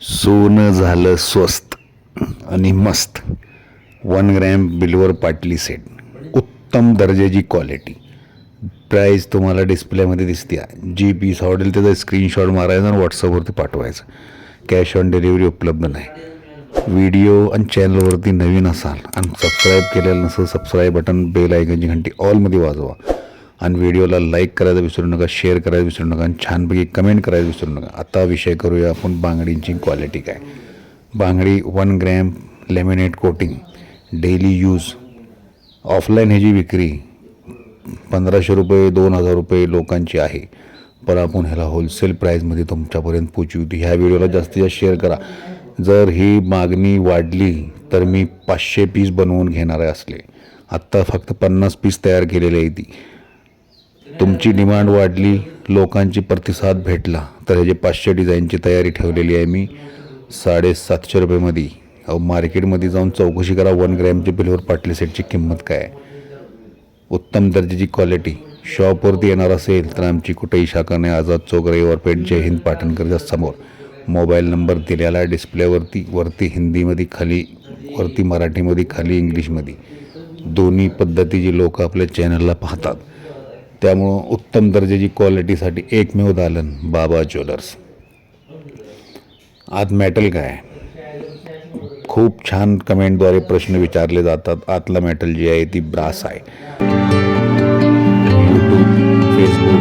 सोनं झालं स्वस्त आणि मस्त. वन ग्रॅम बिल्वर पाटली सेट उत्तम दर्जाची क्वालिटी प्राईस तुम्हाला डिस्प्लेमध्ये दिसते. जी पीस आवडेल त्याचा स्क्रीनशॉट मारायचा आणि व्हॉट्सअपवरती पाठवायचं. कॅश ऑन डिलिव्हरी उपलब्ध नाही. व्हिडिओ आणि चॅनलवरती नवीन असाल आणि सबस्क्राईब केलेलं नसेल सबस्क्राईब बटन बेल आयकनची घंटी ऑलमध्ये वाजवा. आणि व्हिडिओला लाईक करायला विसरू नका शेअर करायला विसरू नका आणि छानपैकी कमेंट करायला विसरू नका. आता विषय करूया आपण बांगडींची क्वालिटी काय. बांगडी one gram laminate coating daily use offline ह्याची विक्री पंधराशे रुपये दोन हजार रुपये लोकांची आहे. पण आपण ह्याला होलसेल प्राईजमध्ये तुमच्यापर्यंत पोचवू ह्या व्हिडिओला जास्तीत जास्त शेअर करा. जर ही मागणी वाढली तर मी पाचशे पीस बनवून घेणारे असले. आत्ता फक्त पन्नास पीस तयार केलेले आहे ती. तुमची डिमांड वाढली लोकांची प्रतिसाद भेटला. तर ह्याचे पाचशे डिझाईनची तयारी ठेवलेली आहे मी साडेसातशे रुपयेमध्ये अहो मार्केटमध्ये जाऊन चौकशी करा वन ग्रॅमची बिलवर पाटली सेटची किंमत काय आहे. उत्तम दर्जाची क्वालिटी. शॉपवरती येणार असेल तर आमची कुठेही शाखा नाही. आझाद चौक रविवार पेठ जय हिंद पाटणकरच्या समोर. मोबाईल नंबर दिलेला डिस्प्लेवरती वरती हिंदीमध्ये खाली वरती मराठीमध्ये खाली इंग्लिशमध्ये. दोन्ही पद्धतीची लोक आपल्या चॅनलला पाहतात. त्यामुळं उत्तम दर्जाची क्वालिटीसाठी एकमेव दालन बाबा ज्वेलर्स. आत मेटल काय? खूप छान कमेंटद्वारे प्रश्न विचारले जातात. आतला मेटल जी आहे ती ब्रास आहे. YouTube Facebook